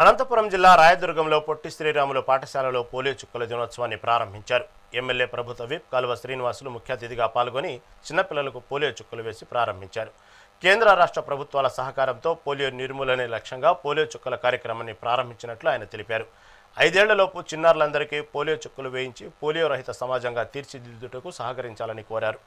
అనంతపురం జిల్లా రాయదుర్గంలో పొట్టి శ్రీరాములు పాఠశాలలో పోలియో చుక్కల దినోత్సవాన్ని ప్రారంభించారు. ఎమ్మెల్యే ప్రభుత్వ విప్ కల్వ శ్రీనివాసులు ముఖ్య అతిథిగా పాల్గొని చిన్నపిల్లలకు పోలియో చుక్కలు వేసి ప్రారంభించారు. కేంద్ర రాష్ట్ర ప్రభుత్వాల సహకారంతో పోలియో నిర్మూలనే లక్ష్యంగా పోలియో చుక్కల కార్యక్రమాన్ని ప్రారంభించినట్లు ఆయన తెలిపారు. ఐదేళ్ళలోపు చిన్నారులందరికీ పోలియో చుక్కలు వేయించి పోలియో రహిత సమాజంగా తీర్చిదిద్దుటకు సహకరించాలని కోరారు.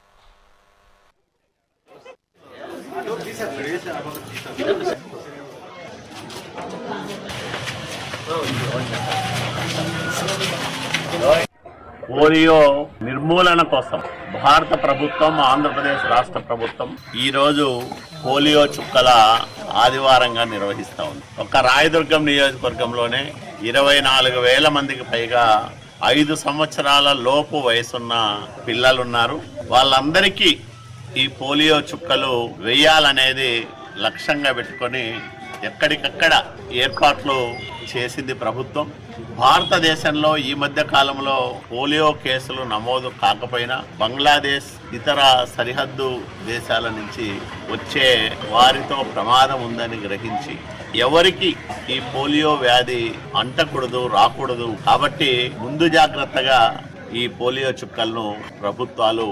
పోలియో నిర్మూలన కోసం భారత ప్రభుత్వం ఆంధ్రప్రదేశ్ రాష్ట్ర ప్రభుత్వం ఈరోజు పోలియో చుక్కల ఆదివారంగా నిర్వహిస్తూ ఉంది. ఒక రాయదుర్గం నియోజకవర్గంలోనే ఇరవై నాలుగు వేల మందికి పైగా ఐదు సంవత్సరాల లోపు వయసున్న పిల్లలు ఉన్నారు వాళ్ళందరికీ ఈ పోలియో చుక్కలు వేయాలనేది లక్ష్యంగా పెట్టుకొని ఎక్కడికక్కడ ఏర్పాట్లు చేసింది ప్రభుత్వం. భారతదేశంలో ఈ మధ్య కాలంలో పోలియో కేసులు నమోదు కాకపోయినా బంగ్లాదేశ్ ఇతర సరిహద్దు దేశాల నుంచి వచ్చే వారితో ప్రమాదం ఉందని గ్రహించి ఎవరికి ఈ పోలియో వ్యాధి అంటకూడదు రాకూడదు కాబట్టి ముందు జాగ్రత్తగా ఈ పోలియో చుక్కలను ప్రభుత్వాలు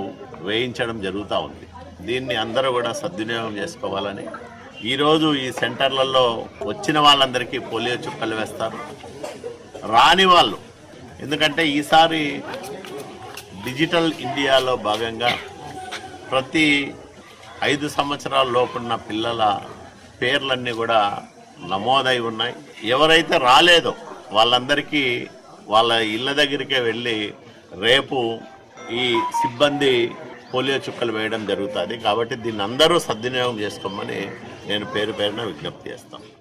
వేయించడం జరుగుతూ ఉంది. దీన్ని అందరూ కూడా సద్వినియోగం చేసుకోవాలని ఈరోజు ఈ సెంటర్లలో వచ్చిన వాళ్ళందరికీ పోలియో చుక్కలు వేస్తారు. రాని వాళ్ళు. ఎందుకంటే ఈసారి డిజిటల్ ఇండియాలో భాగంగా ప్రతి ఐదు సంవత్సరాల లోపున్న పిల్లల పేర్లన్నీ కూడా నమోదై ఉన్నాయి. ఎవరైతే రాలేదో వాళ్ళందరికీ వాళ్ళ ఇళ్ళ దగ్గరికే వెళ్ళి రేపు ఈ సిబ్బంది పోలియో చుక్కలు వేయడం జరుగుతుంది. కాబట్టి దీన్ని అందరూ సద్వినియోగం చేసుకోమని నేను పేరు పేరున విజ్ఞప్తి చేస్తాను